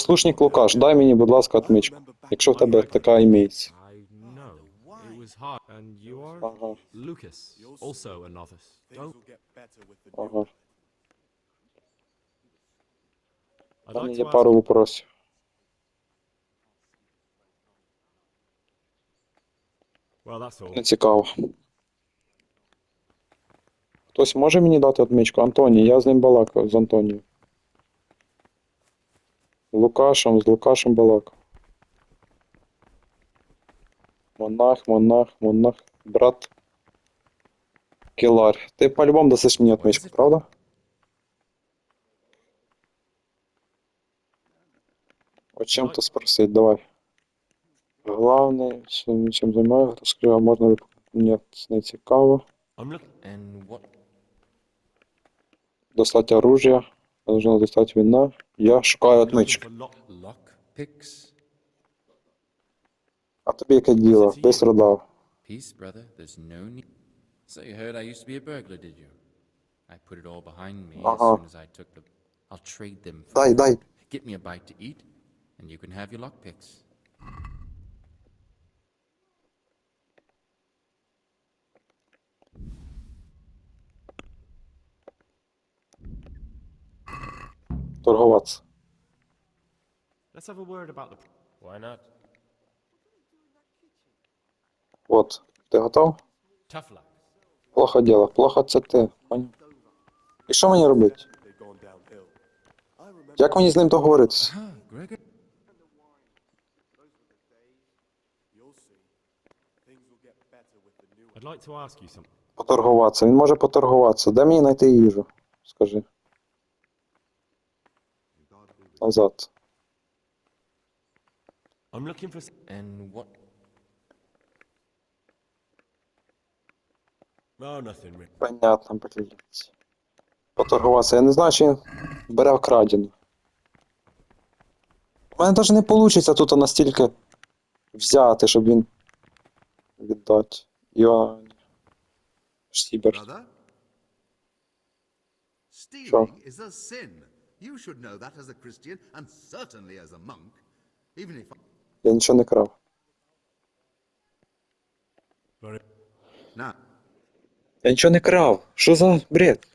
Послушник Лукаш, дай мені, будь ласка, отмичку. Якщо в тебе така імеється. Ага, ага. У мене є пару вопросів. Не цікаво. Хтось може мені дати отмичку? Антоній, я з ним балакав, з Антонією. Лукашем, з Лукашем балакав. Монах, монах, монах, брат. Келар. Ти по-любому дасиш мені отмичку, правда? О чем то спросить, давай. Главное, чим, чим займаю, розкрив, а можна ли... Ні, не цікаво. Достать оружие. Нужно достать вина. Я шукаю picks? А тобі яке діло? Бистро дав. Peace, brother. There's no need. So you heard I used to be a burglar, did you? I put it all behind me as Uh-huh. soon as I took the. I'll trade them. For Дай, дай. Get me a bite to eat, and you can have your lockpicks. Торгуватися. Let's have a word about the. Why not? От. Ти готов? Плохо діло. Плохо це ти. І що мені робити? Як мені з ним договоритися? Gregor. I'd like to ask you something. Поторгуватися. Він може поторгуватися. Де мені знайти їжу? Скажи. Назад. I'm looking for. s- And what? Nothing. Rick. Понятно, блядь. Поторгуватися. Я не знаю, чи бере вкрадену. У мене навіть не вийде тут настільки взяти, щоб він віддати. Йоанн. Штібер. Brother? Stealing is a sin. You should know that as a Christian and certainly as a monk. Even if Я нічого не крав. Now Я нічого не крав. Що за бред?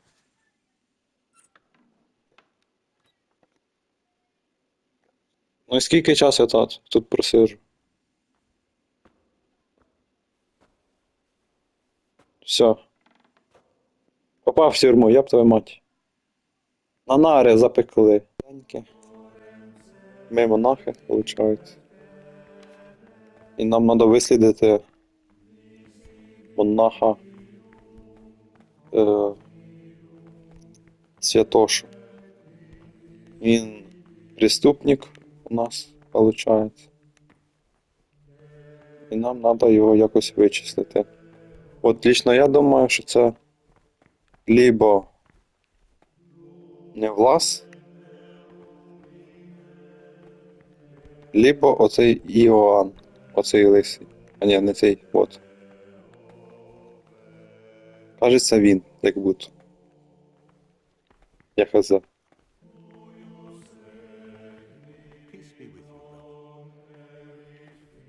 Ну і скільки часу я тут, тут просиджу? Все. Попав в тюрму, я б твою мать. На нари запекли. Ми монахи, виходить. І нам треба вислідити монаха е, Святошу. Він преступник у нас, виходить. І нам треба його якось вичислити. От лично я думаю, що це либо не Влас, либо оцей Іоанн, оцей лисий. А ні, не цей, от. Кажеться він, як будто. Я brother.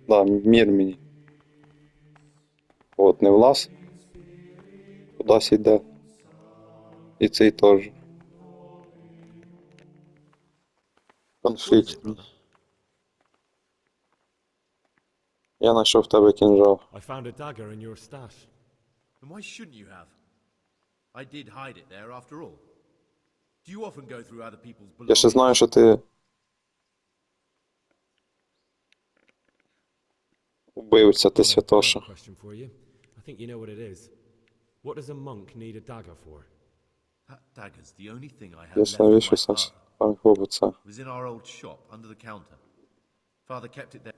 Да, мір мені. От, не влас. Кудись йде. І цей теж. Конфлікт. Я знайшов в тебе кінжал. I found a dagger in your stash. And why shouldn't you have? I did hide it there after all. Do you often go through other people's Я ще знаю, що ти. Убивця ти I святоша. question for you. I think you know what it is. What does a monk need a dagger for? That dagger's the only thing I have Я left of навіщо my father. Пан хлопця. It was in our old shop under the counter. Father kept it there.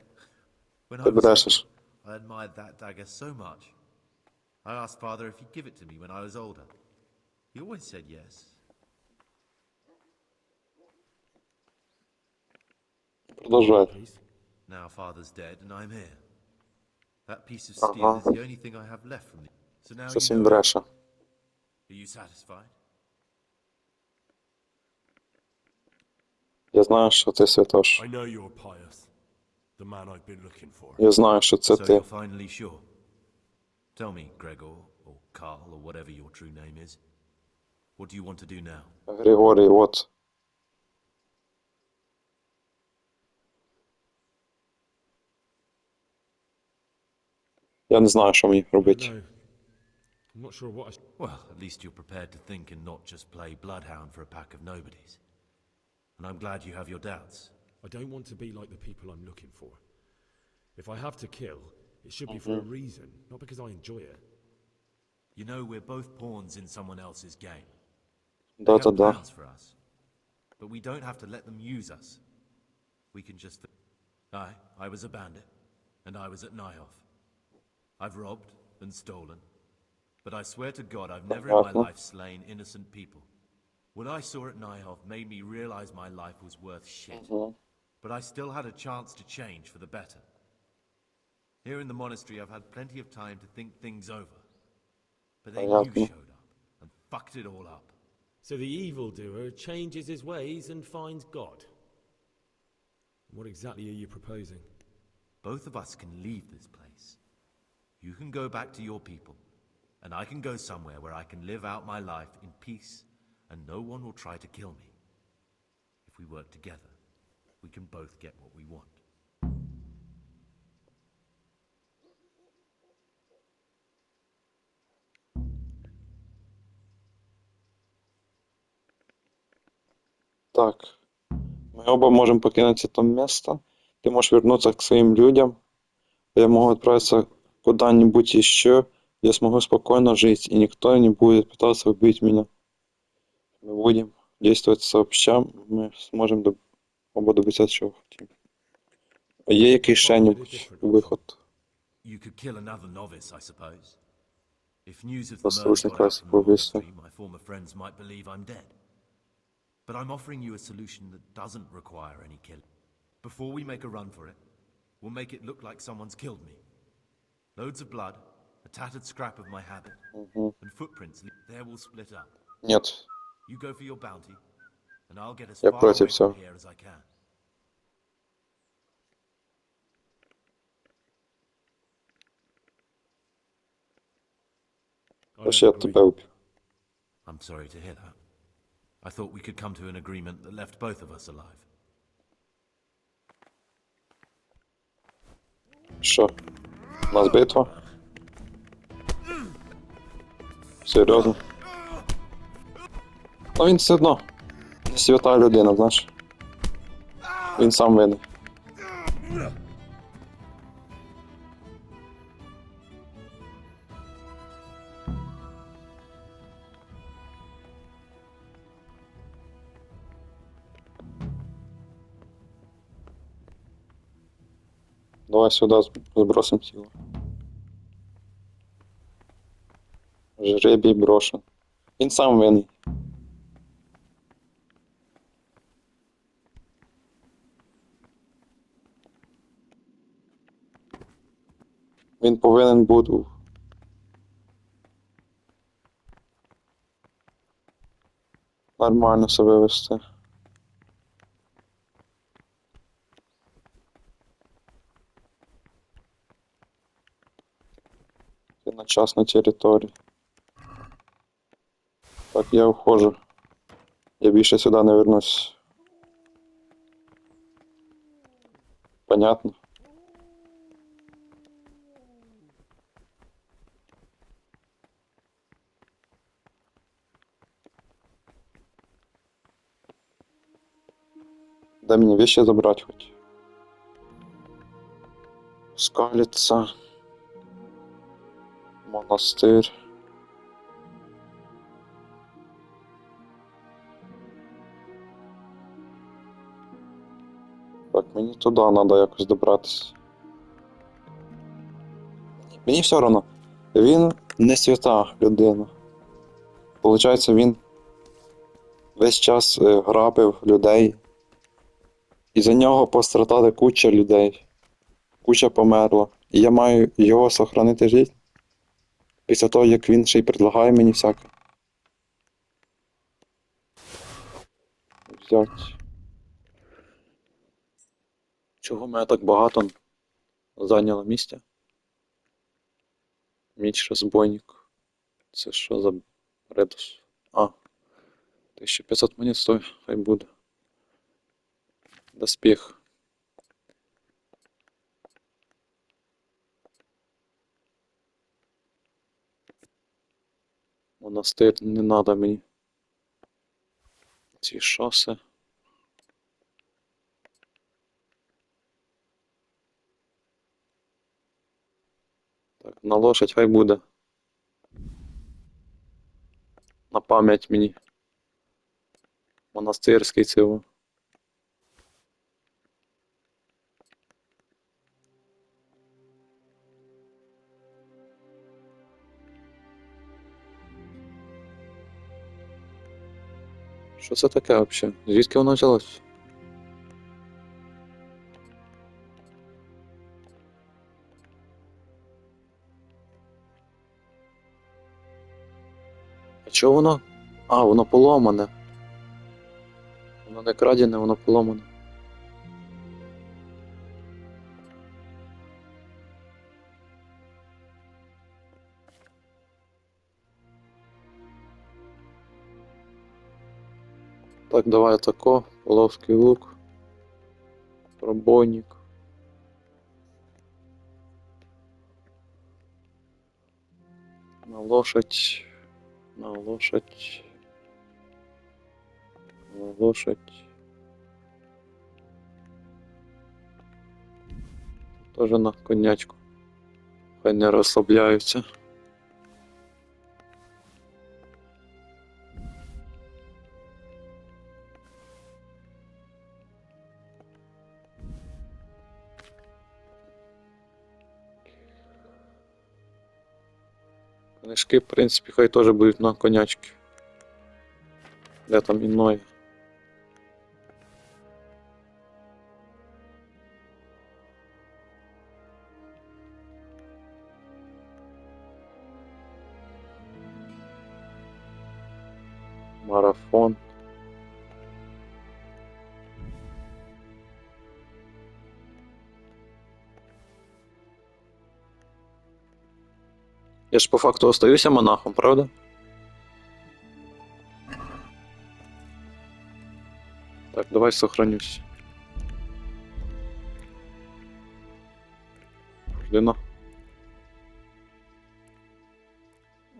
When I Ти was брешеш. seven, I admired that dagger so much. I asked father if he'd give it to me when I was older. He always said yes. Продовжай. Please. Now father's dead and I'm here. That piece of steel is the only thing I have left from me. So now Щось you він know. бреше. Are you satisfied? Я знаю, що ти святош. Я знаю, що це ти. you're finally sure. Tell me, Gregor, or Carl, or whatever your true name is. What do you want to do now? Григорій, от. Я не знаю, що мені робити. I'm not sure what I. Well, at least you're prepared to think and not just play bloodhound for a pack of nobodies. and I'm glad you have your doubts. I don't want to be like the people I'm looking for. If I have to kill, it should be for a mm-hmm. reason, not because I enjoy it. You know, we're both pawns in someone else's game. They have plans for us, but we don't have to let them use us. We can just. I, I was a bandit, and I was at Nioth. I've robbed and stolen, but I swear to God, I've never in my life slain innocent people. What I saw at Nyhoff made me realize my life was worth shit. Mm -hmm. But I still had a chance to change for the better. Here in the monastery, I've had plenty of time to think things over. But then you showed up and fucked it all up. So the evildoer changes his ways and finds God. What exactly are you proposing? Both of us can leave this place. You can go back to your people, and I can go somewhere where I can live out my life in peace and no one will try to kill me. If we work together, we can both get what we want. Так. Мы оба можем покинуть это место. Ты можешь вернуться к своим людям. Я могу отправиться куда-нибудь еще. Я смогу спокойно жить, и никто не будет пытаться убить меня. Мы будем действовать сообща, ми зможемо доб... оба добитися чого хотім. А Є якийсь ще небудь виход? You could kill another novice, I suppose. If news of the murder Послушник got out вас from the повісив. monastery, my former friends might believe I'm dead. But I'm offering you a solution that doesn't require any killing. Before we make a run for it, we'll make it look like someone's killed me. Loads of blood, a tattered scrap of my habit, and footprints. le- There we'll split up. Нет. You go for your bounty, and I'll get as Я far против away всего. from here as I can. I Тож я don't agree. тебе уб'ю. I'm sorry to hear that. I thought we could come to an agreement that left both of us alive. Що? У нас битва? Серйозно? Ну він все одно. Свята людина, знаєш. Він сам винен. Давай сюди збросимо тіло. Жребій брошен. Він сам винний. Він повинен був. Нормально себе вести. Ти на частной території. Так, я ухожу. Я більше сюди не вернусь. Понятно? Дай мне вещи забрать хоть. Скалится. Монастырь. Так, мені туди треба якось добратися. Мені все одно. Він не свята людина. Получається, він весь час е, грабив людей. І за нього пострадали куча людей. Куча померла. І я маю його сохранити життя. Після того, як він ще й предлагає мені всяке. Взять. Чого мене так багато зайняло місця? Міч розбойник. Це що за редус? А. 1500 монет стоїть, хай буде. Доспіх. Монастир не надо мені. Ці шоси. Так, на лошадь хай буде. На пам'ять мені. Монастирський цього. Що це таке взагалі? Звідки воно взялось? А чого воно? А, воно поломане. Воно не крадене, воно поломане. Так, давай тако. Половський лук. Пробойник. На лошадь. На лошадь. На лошадь. Тоже на конячку. Хай не розслабляються. Книжки, в принципі, хай теж будуть на конячки. Де там іної? Марафон. Я ж по факту остаюся монахом, правда? Так, давай сохранюсь. Ждина.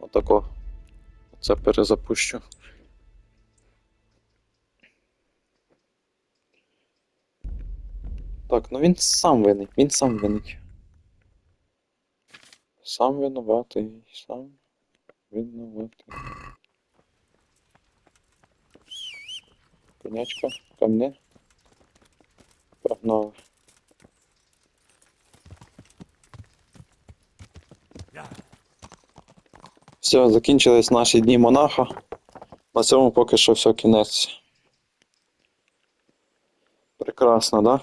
Отако. Це перезапущу. Так, ну він сам винний, він сам винний. Сам винуватий, сам винуватий. Конячка, ко мне. Погнали. Все, закінчились наші дні монаха. На цьому поки що все кінець. Прекрасно, да?